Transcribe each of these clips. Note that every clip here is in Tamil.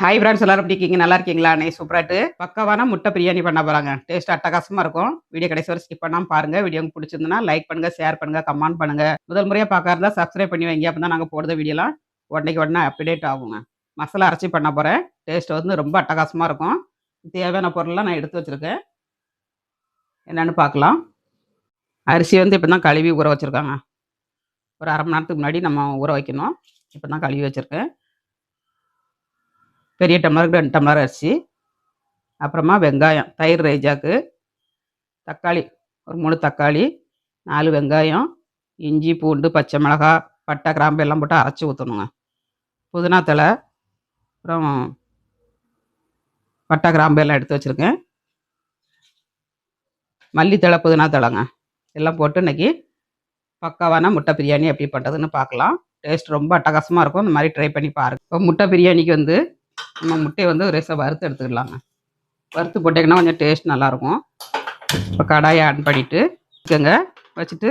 ஹாய் ஃப்ரெண்ட்ஸ் எல்லாரும் எப்படி இருக்கீங்க? நல்லா இருக்கீங்களா? நே சூப்பராட்டு பக்கவான முட்டை பிரியாணி பண்ண போகிறாங்க டேஸ்ட் அட்டகாசமாக இருக்கும். வீடியோ கடைசி வரை ஸ்கிப் பண்ணாமல் பாருங்க. வீடியோ உங்களுக்கு பிடிச்சிருந்தனா லைக் பண்ணுங்க ஷேர் பண்ணுங்க கமெண்ட் பண்ணுங்க. முதல் முறையாக பார்க்கறதா சப்ஸ்கிரைப் பண்ணி வைங்க. அப்பதான் நாங்கள் போடுற வீடியோலாம் உடனேக்கு உடனே அப்டேட் ஆகுங்க. மசாலா அரைச்சி பண்ண போகிறேன் டேஸ்ட் வந்து ரொம்ப அட்டகாசமாக இருக்கும். தேவையான பொருள்லாம் நான் எடுத்து வச்சுருக்கேன். என்னன்னு பார்க்கலாம். அரிசி வந்து இப்போ தான் கழுவி ஊற வச்சுருக்காங்க. ஒரு அரை மணி நேரத்துக்கு முன்னாடி நம்ம ஊற வைக்கணும். இப்போ தான் கழுவி வச்சுருக்கேன். பெரிய டம்ளருக்கு ரெண்டு டம்ளர் அரிசி அப்புறமா வெங்காயம் தயிர் ரைஜாக்கு தக்காளி ஒரு மூணு தக்காளி நாலு வெங்காயம் இஞ்சி பூண்டு பச்சை மிளகாய் பட்டை கிராம்பு எல்லாம் போட்டு அரைச்சி ஊற்றணுங்க புதினா தழை அப்புறம் பட்டை கிராம்பு எல்லாம் எடுத்து வச்சுருக்கேன். மல்லித்தழை புதினா தழைங்க. எல்லாம் போட்டு இன்னைக்கு பக்காவான முட்டை பிரியாணி எப்படி பண்ணுறதுன்னு பார்க்கலாம். டேஸ்ட் ரொம்ப அட்டகாசமாக இருக்கும். இந்த மாதிரி ட்ரை பண்ணி பாருங்க. இப்போ முட்டை பிரியாணிக்கு வந்து நம்ம முட்டையை வந்து ரேசாக வறுத்து எடுத்துக்கலாங்க. வறுத்து போட்டிங்கன்னா கொஞ்சம் டேஸ்ட் நல்லாயிருக்கும். இப்போ கடாயை ஆட் பண்ணிவிட்டு வச்சுக்கோங்க வச்சுட்டு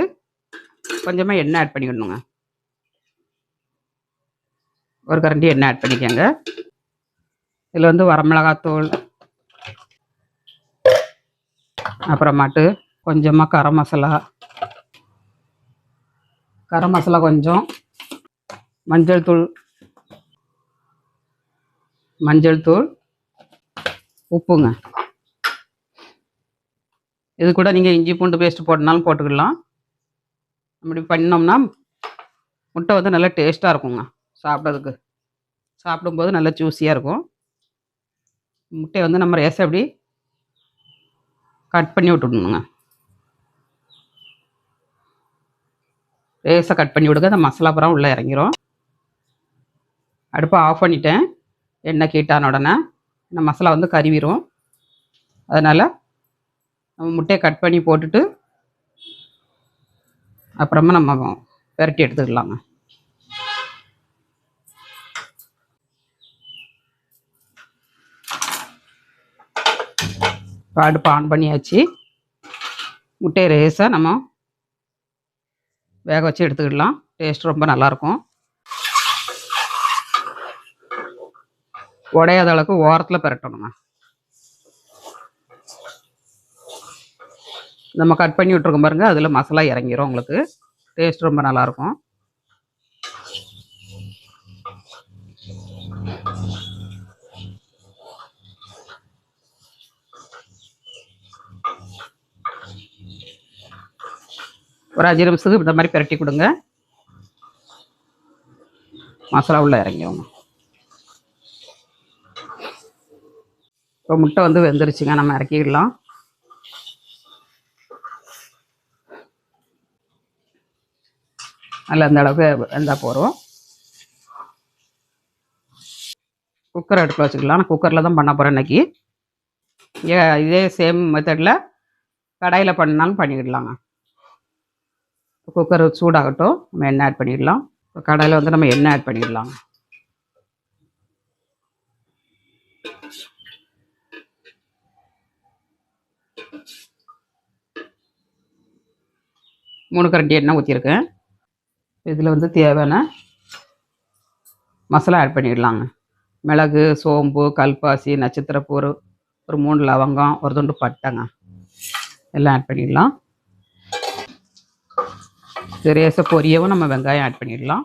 கொஞ்சமாக எண்ணெய் ஆட் பண்ணிக்கணுங்க. ஒரு கரண்டி எண்ணெய் ஆட் பண்ணிக்கோங்க. இதில் வந்து வரமிளகாத்தூள் அப்புறமாட்டு கொஞ்சமாக கரம் மசாலா கரம் மசாலா கொஞ்சம் மஞ்சள் தூள் மஞ்சள் தூள் உப்புங்க. இது கூட நீங்கள் இஞ்சி பூண்டு பேஸ்ட் போட்டனாலும் போட்டுக்கலாம். அப்படி பண்ணோம்னா முட்டை வந்து நல்லா டேஸ்ட்டாக இருக்குங்க சாப்பிட்றதுக்கு. சாப்பிடும்போது நல்லா ஜூஸியாக இருக்கும். முட்டையை வந்து நம்ம ரேசை அப்படி கட் பண்ணி விட்டுடணுங்க. ரேஸை கட் பண்ணி விடுங்க அந்த மசாலா புறம் உள்ளே இறங்கிரும். அடுப்பை ஆஃப் பண்ணிட்டேன். எண்ணெய் கீட்டான உடனே. இந்த மசாலா வந்து கருவிரும். அதனால் நம்ம முட்டையை கட் பண்ணி போட்டுட்டு அப்புறமா நம்ம விரட்டி எடுத்துக்கலாங்க. இப்போ அடுப்பு ஆன் பண்ணியாச்சு. முட்டையை ரேஸாக நம்ம வேக வச்சு எடுத்துக்கிடலாம். டேஸ்ட் ரொம்ப நல்லாயிருக்கும். உடையாத அளவுக்கு ஓரத்தில் பெரட்டணுங்க. நம்ம கட் பண்ணி விட்ருக்கோம் பாருங்க அதில் மசாலா இறங்கிரும் உங்களுக்கு. டேஸ்ட் ரொம்ப நல்லாயிருக்கும். ஒரு அஞ்சு நிமிஷத்துக்கு இந்த மாதிரி பிரட்டி கொடுங்க. மசாலா உள்ள இறங்கிடுங்க இப்போ முட்டை வந்து வெந்துருச்சுங்க. நம்ம இறக்கிடலாம். நல்லா அந்த அளவுக்கு வெந்தால் போகிறோம் குக்கர் அடுப்பில் வச்சுக்கலாம். நான் குக்கரில் தான் பண்ண போகிறேன் இன்றைக்கி ஏ இதே சேம் மெத்தடில் கடாயில் பண்ணாலும் பண்ணிக்கிடலாங்க குக்கர் சூடாகட்டும். நம்ம எண்ணெய் ஆட் பண்ணிடலாம். இப்போ கடாயில் வந்து நம்ம எண்ணெய் ஆட் பண்ணிடலாம் மூணு கரண்டி எண்ணெய் ஊற்றிருக்கேன் இதில் வந்து தேவையான மசாலா ஆட் பண்ணிடலாங்க. மிளகு சோம்பு கல்பாசி நட்சத்திரப்பூ ஒரு மூணு லவங்கம் ஒரு துண்டு பட்டைங்க. எல்லாம் ஆட் பண்ணிடலாம். ரேச பொரியவும் நம்ம வெங்காயம் ஆட் பண்ணிடலாம்.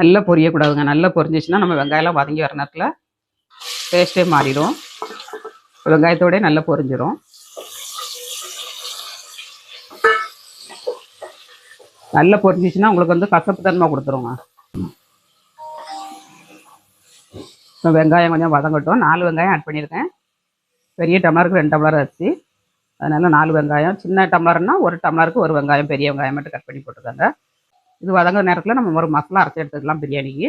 நல்லா பொரியக்கூடாதுங்க. நல்லா பொரிஞ்சிச்சுன்னா நம்ம வெங்காயம்லாம் வதங்கி வர நேரத்தில் டேஸ்ட்டே மாறிடும். வெங்காயத்தோடய நல்லா பொரிஞ்சிடும் நல்லா பொரிஞ்சிச்சுன்னா உங்களுக்கு வந்து கசப்பு தன்மை கொடுத்துருங்க. இப்போ வெங்காயம் கொஞ்சம் வதங்கட்டும். நாலு வெங்காயம் ஆட் பண்ணியிருக்கேன். பெரிய டம்ளருக்கு ரெண்டு டம்ளர் அரிசி. அதனால் நாலு வெங்காயம். சின்ன டம்ளர்னா ஒரு டம்ளருக்கு ஒரு வெங்காயம். பெரிய வெங்காயம் மட்டும் கட் பண்ணி போட்டுருக்காங்க இது வதங்குற நேரத்தில் நம்ம ஒரு மசாலா அரைச்சி எடுத்துக்கலாம் பிரியாணிக்கு.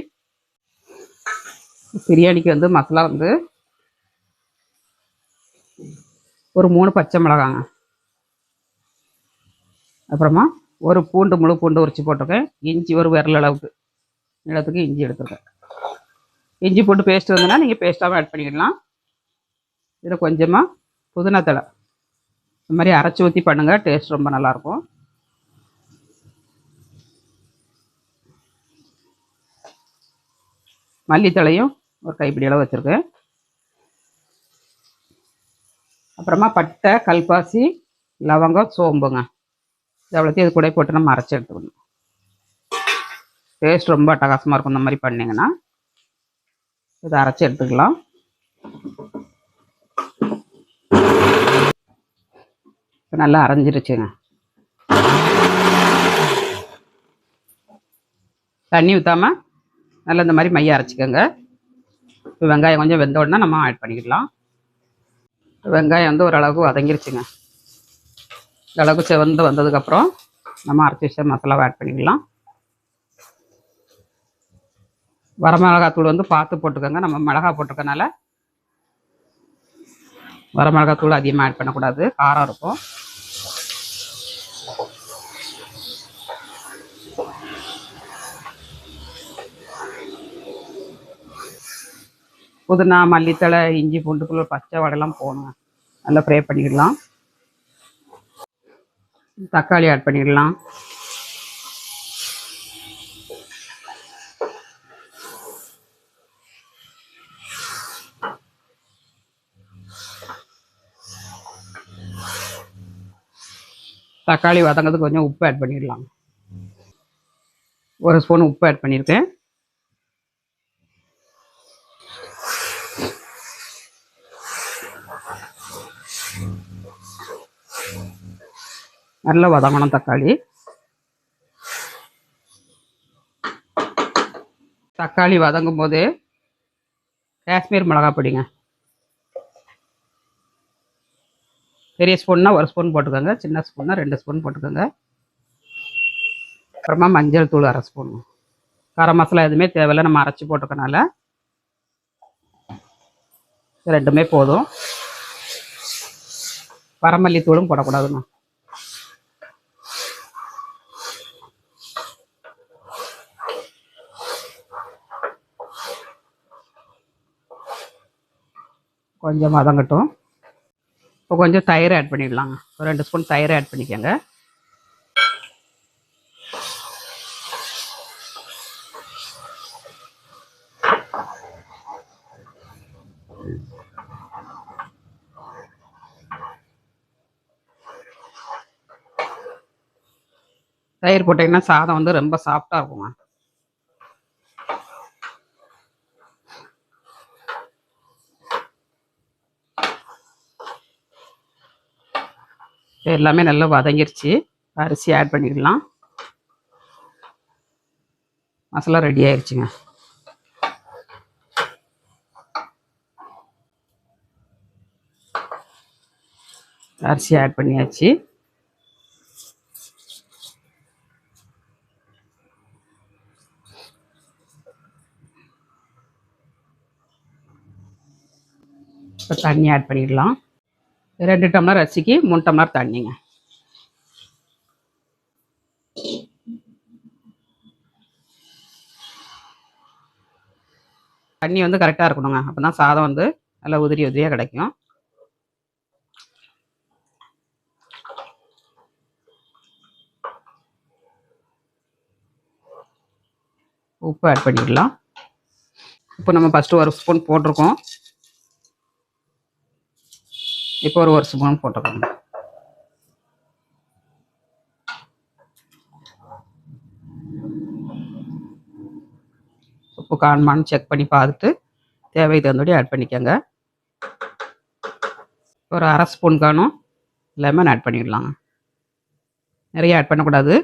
பிரியாணிக்கு வந்து மசாலா வந்து ஒரு மூணு பச்சை மிளகாங்க. அப்புறமா ஒரு பூண்டு முழு பூண்டு உரிச்சு போட்டிருக்கேன். இஞ்சி ஒரு விரல் அளவுக்கு. நிலத்துக்கு இஞ்சி எடுத்துருக்கேன். இஞ்சி போட்டு பேஸ்ட் வந்ததுன்னா நீங்கள் பேஸ்ட்டாகவும் ஆட் பண்ணிக்கலாம். இதில் கொஞ்சமாக புதினா தழை. இந்த மாதிரி அரைச்சி ஊற்றி பண்ணுங்கள் டேஸ்ட் ரொம்ப நல்லாயிருக்கும். மல்லித்தலையும் ஒரு கைப்பிடி அளவு வச்சுருக்கேன். அப்புறமா பட்டை கல்பாசி லவங்கம் சோம்புங்க. இது அவ்வளோத்தையும் இது கூட போட்டு நம்ம அரைச்சி எடுத்துக்கணும். டேஸ்ட் ரொம்ப அட்டகாசமாக இருக்கும் இந்த மாதிரி பண்ணிங்கன்னா. இதை அரைச்சி எடுத்துக்கலாம். இப்போ நல்லா அரைஞ்சிருச்சுங்க. தண்ணி ஊற்றாம நல்லா இந்த மாதிரி மையம் அரைச்சிக்கோங்க. இப்போ வெங்காயம் கொஞ்சம் வெந்த உடனே நம்ம ஆட் பண்ணிக்கலாம். வெங்காயம் வந்து ஓரளவுக்கு வதங்கிருச்சுங்க. இந்த செவந்து வந்ததுக்கப்புறம் நம்ம அரைச்சி வச்ச மசாலாவை ஆட் பண்ணிக்கலாம். வரமிளகாத்தூள் வந்து பார்த்து போட்டுக்கோங்க. நம்ம மிளகா போட்டிருக்கனால வரமிளகாத்தூள் அதிகமாக ஆட் பண்ணக்கூடாது. காரம் இருக்கும். புதினா மல்லித்தழை இஞ்சி பூண்டுக்குள்ள பச்சை வடைலாம் போகணும் நல்லா ஃப்ரை பண்ணிக்கலாம். தக்காளி ஆட் பண்ணிடலாம். தக்காளி வதங்கிறதுக்கு கொஞ்சம் உப்பு ஆட் பண்ணிடலாம். ஒரு ஸ்பூன் உப்பு ஆட் பண்ணியிருக்கேன். நல்ல வதங்கணும் தக்காளி. தக்காளி வதங்கும் போது காஷ்மீர் மிளகா பொடிங்க. பெரிய ஸ்பூன்னா ஒரு ஸ்பூன் போட்டுக்கோங்க. சின்ன ஸ்பூன்னா ரெண்டு ஸ்பூன் போட்டுக்கோங்க. அப்புறமா மஞ்சள் தூள் அரை ஸ்பூன் கரம் மசாலா எதுவுமே தேவையில்லை. நம்ம அரைச்சி போட்டுக்கனால ரெண்டுமே போதும். வரமல்லி தூளும் போடக்கூடாதுண்ணா கொஞ்சம் வதங்கட்டும். இப்போ கொஞ்சம் தயிர் ஆட் பண்ணிடலாம் ஒரு ரெண்டு ஸ்பூன் தயிர் ஆட் பண்ணிக்கோங்க. தயிர் போட்டிங்கன்னா சாதம் வந்து ரொம்ப சாஃப்டாக இருக்குங்க. எல்லாமே நல்லா வதங்கிருச்சு. அரிசி ஆட் பண்ணிக்கலாம் மசாலா ரெடி ஆயிடுச்சுங்க அரிசி ஆட் பண்ணியாச்சு. இப்போ தண்ணி ஆட் பண்ணிடலாம். ரெண்டு டம்ளர் அரிசிக்கு மூணு டம்ளர் தண்ணிங்க. தண்ணி வந்து கரெக்டாக இருக்கணுங்க. அப்போ தான் சாதம் வந்து நல்லா உதிரி உதிரியாக கிடைக்கும். உப்பு ஆட் பண்ணிடலாம். இப்போ நம்ம ஃபஸ்ட்டு ஒரு ஸ்பூன் போட்டிருக்கோம். இப்போ ஒரு ஒரு ஸ்பூன் போட்டுக்கோங்க. உப்பு காணுமான்னு செக் பண்ணி பார்த்துட்டு தேவை தகுந்தபடி ஆட் பண்ணிக்கோங்க. ஒரு அரை ஸ்பூன் காணும் லெமன் ஆட் பண்ணிடலாங்க. நிறைய ஆட் பண்ணக்கூடாது.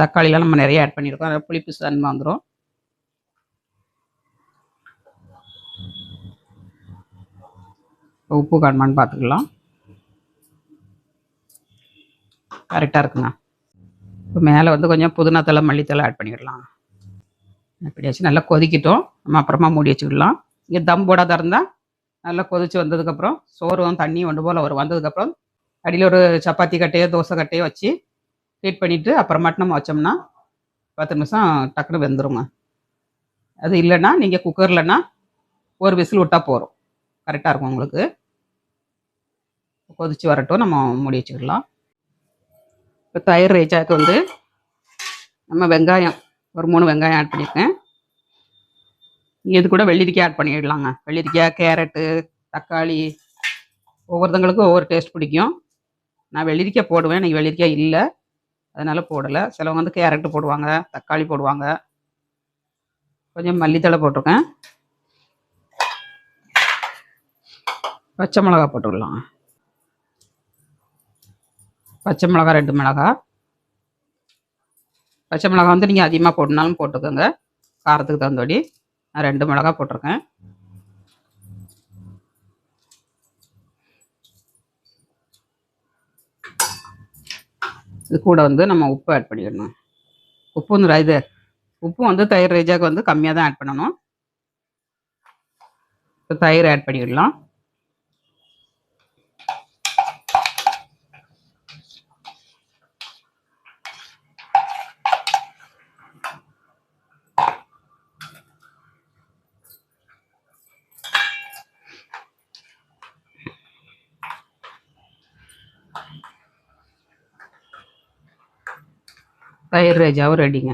தக்காளிலாம் நம்ம நிறைய ஆட் பண்ணியிருக்கோம். அதனால் புளிப்பு தன்மை வந்துடும் உப்பு காணுமான்னு பார்த்துக்கலாம். கரெக்டாக இருக்குங்க. இப்போ மேலே வந்து கொஞ்சம் புதினா தலை மல்லித்தலை ஆட் பண்ணிடலாம். எப்படியாச்சும் நல்லா கொதிக்கிட்டோம். நம்ம அப்புறமா மூடி வச்சுக்கலாம். இங்கே தம் போடாத இருந்தால் நல்லா கொதித்து வந்ததுக்கப்புறம் சோறும் தண்ணி ஒன்று போல் வரும். வந்ததுக்கப்புறம் அடியில் ஒரு சப்பாத்தி கட்டையோ தோசை கட்டையோ வச்சு ஹீட் பண்ணிவிட்டு அப்புறமாட்டு நம்ம வச்சோம்னா பத்து நிமிஷம் டக்குன்னு வெந்துருங்க. அது இல்லைன்னா நீங்கள் குக்கர்லன்னா ஒரு விசில் விட்டால் போதும். கரெக்டாக இருக்கும் உங்களுக்கு. கொதிச்சு வரட்டும். நம்ம மூடி வச்சுக்கலாம். இப்போ தயிர் ரைச்சாக்கு வந்து நம்ம வெங்காயம் ஒரு மூணு வெங்காயம் ஆட் பண்ணியிருக்கேன். இது கூட வெள்ளரிக்காய் ஆட் பண்ணிடலாங்க. வெள்ளரிக்காய் கேரட்டு தக்காளி ஒவ்வொருத்தங்களுக்கும் ஒவ்வொரு டேஸ்ட் பிடிக்கும். நான் வெள்ளரிக்காய் போடுவேன். இன்னைக்கு வெள்ளரிக்காய் இல்லை. அதனால் போடலை. சிலவங்க வந்து கேரட்டு போடுவாங்க தக்காளி போடுவாங்க. கொஞ்சம் மல்லித்தழை போட்டிருக்கேன். பச்சை மிளகா போட்டுடலாம். பச்சை மிளகா ரெண்டு மிளகா. பச்சை மிளகா வந்து நீங்கள் அதிகமாக போடனாலும் போட்டுக்கோங்க. காரத்துக்கு தகுந்தபடி நான் ரெண்டு மிளகா போட்டிருக்கேன். இது கூட வந்து நம்ம உப்பு ஆட் பண்ணிடணும். உப்பு வந்து இது உப்பு வந்து தயிர் ரேஜாக்கு வந்து கம்மியாக தான் ஆட் பண்ணணும். இப்போ தயிர் ஆட் பண்ணிடலாம். தயிர் ரேஜாவும் ரெடிங்க.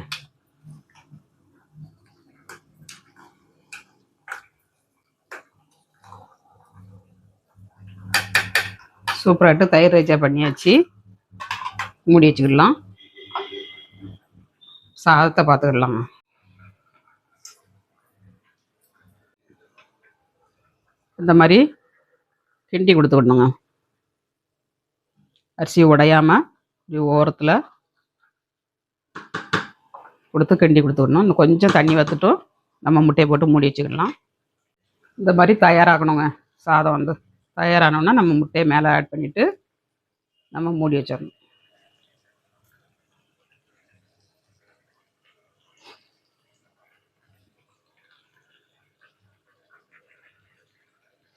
சூப்பராகிட்டு தயிர் ரேஜா பண்ணியாச்சு. மூடி வச்சுக்கிடலாம். சாதத்தை பார்த்துக்கிடலாங்க. இந்த மாதிரி கிண்டி கொடுத்துக்கணுங்க. அரிசி உடையாமல் ஓரத்தில் கொடுத்து கிண்டி கொடுத்துடணும். இன்னும் கொஞ்சம் தண்ணி வத்துட்டும் நம்ம முட்டையை போட்டு மூடி வச்சுக்கலாம். இந்த மாதிரி தயாராகணுங்க. சாதம் வந்து தயாரானோன்னா நம்ம முட்டையை மேலே ஆட் பண்ணிவிட்டு நம்ம மூடி வச்சிடணும்.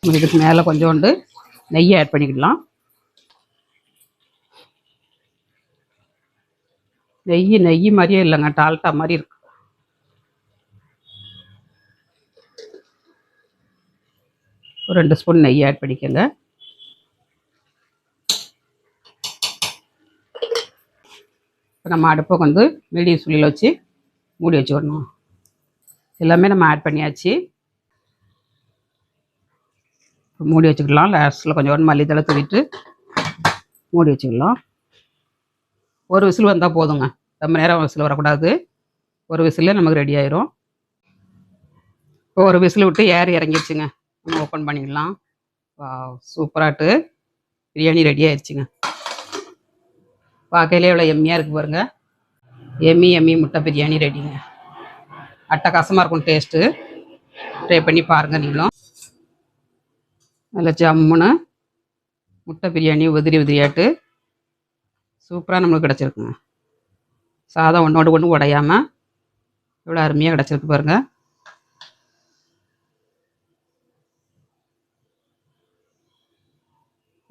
இதுக்கு மேலே கொஞ்சோண்டு நெய் ஆட் பண்ணிக்கலாம். நெய் நெய் மாதிரியே இல்லைங்க டால்டா மாதிரி இருக்கு. ஒரு ரெண்டு ஸ்பூன் நெய் ஆட் பண்ணிக்கோங்க. இப்போ நம்ம அடுப்பை வந்து மீடியம் சுள்ளியில் வச்சு மூடி வச்சுக்கணும். எல்லாமே நம்ம ஆட் பண்ணியாச்சு. மூடி வச்சுக்கலாம் லாஸ்ட்டில் கொஞ்சம் மல்லித்தலை தூவிட்டு மூடி வச்சுக்கலாம். ஒரு விசில் வந்தால் போதுங்க. ரொம்ப நேரம் விசில் வரக்கூடாது. ஒரு விசிலில் நமக்கு ரெடி ஆயிரும். இப்போ ஒரு விசில் விட்டு ஏர் இறங்கிடுச்சுங்க நம்ம ஓப்பன் பண்ணிடலாம். வா சூப்பராட்டு பிரியாணி ரெடி ஆயிடுச்சுங்க பார்க்கையிலே இவ்வளோ எம்மியாக இருக்குது பாருங்க. எம்மி எம்மி முட்டை பிரியாணி ரெடிங்க அட்டகாசமாக இருக்கும் டேஸ்ட்டு ட்ரை பண்ணி பாருங்கள் நீங்களும். நல்ல ஜம்முன்னு முட்டை பிரியாணி உதிரி உதிரியாட்டு. சூப்பராக நம்மளுக்கு கிடச்சிருக்குங்க. சாதம் ஒன்றோடு ஒன்று உடையாமல் இவ்வளோ அருமையாக கிடச்சிருக்கு பாருங்கள்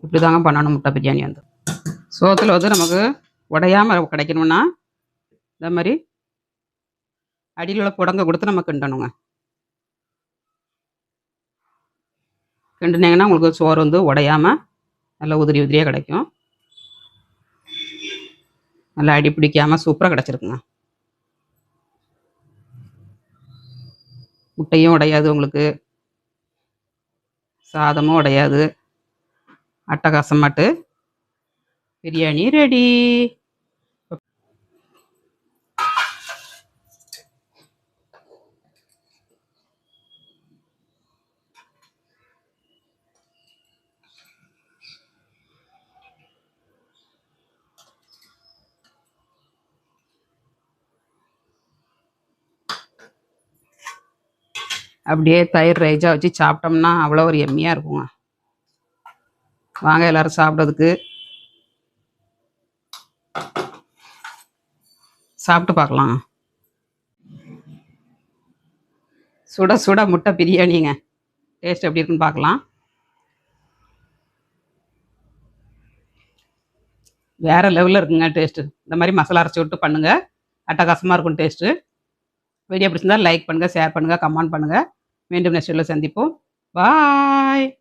இப்படி தாங்க பண்ணணும் முட்டை பிரியாணி வந்து. சோத்தில் வந்து நமக்கு உடையாமல் கிடைக்கணும்னா இந்த மாதிரி அடியில் உள்ள புடங்க கொடுத்து நம்ம கிண்டணுங்க. கிண்டினீங்கன்னா உங்களுக்கு சோறு வந்து உடையாமல் நல்லா உதிரி உதிரியாக கிடைக்கும். நல்லா அடி பிடிக்காமல் சூப்பராக கிடச்சிருக்குங்க. முட்டையும் உடையாது உங்களுக்கு. சாதமும் உடையாது. அட்டகாசமாட்டு பிரியாணி ரெடி அப்படியே தயிர் ரைஜா வச்சு சாப்பிட்டோம்னா அவ்வளோ ஒரு எம்மியாக இருக்குங்க. வாங்க எல்லாரும் சாப்பிட்றதுக்கு. சாப்பிட்டு பார்க்கலாம். சுட சுட முட்டை பிரியாணிங்க. டேஸ்ட் எப்படி இருக்குன்னு பார்க்கலாம். வேற லெவலில் இருக்குங்க டேஸ்ட்டு இந்த மாதிரி மசாலா அரைச்சி விட்டு பண்ணுங்கள் அட்டகாசமாக இருக்கும் டேஸ்ட்டு வீடியோ பிடிச்சிருந்தால் லைக் பண்ணுங்கள் ஷேர் பண்ணுங்கள் கமெண்ட் பண்ணுங்கள் மீண்டும் நெக்ஸ்ட் சந்திப்போம். பாய்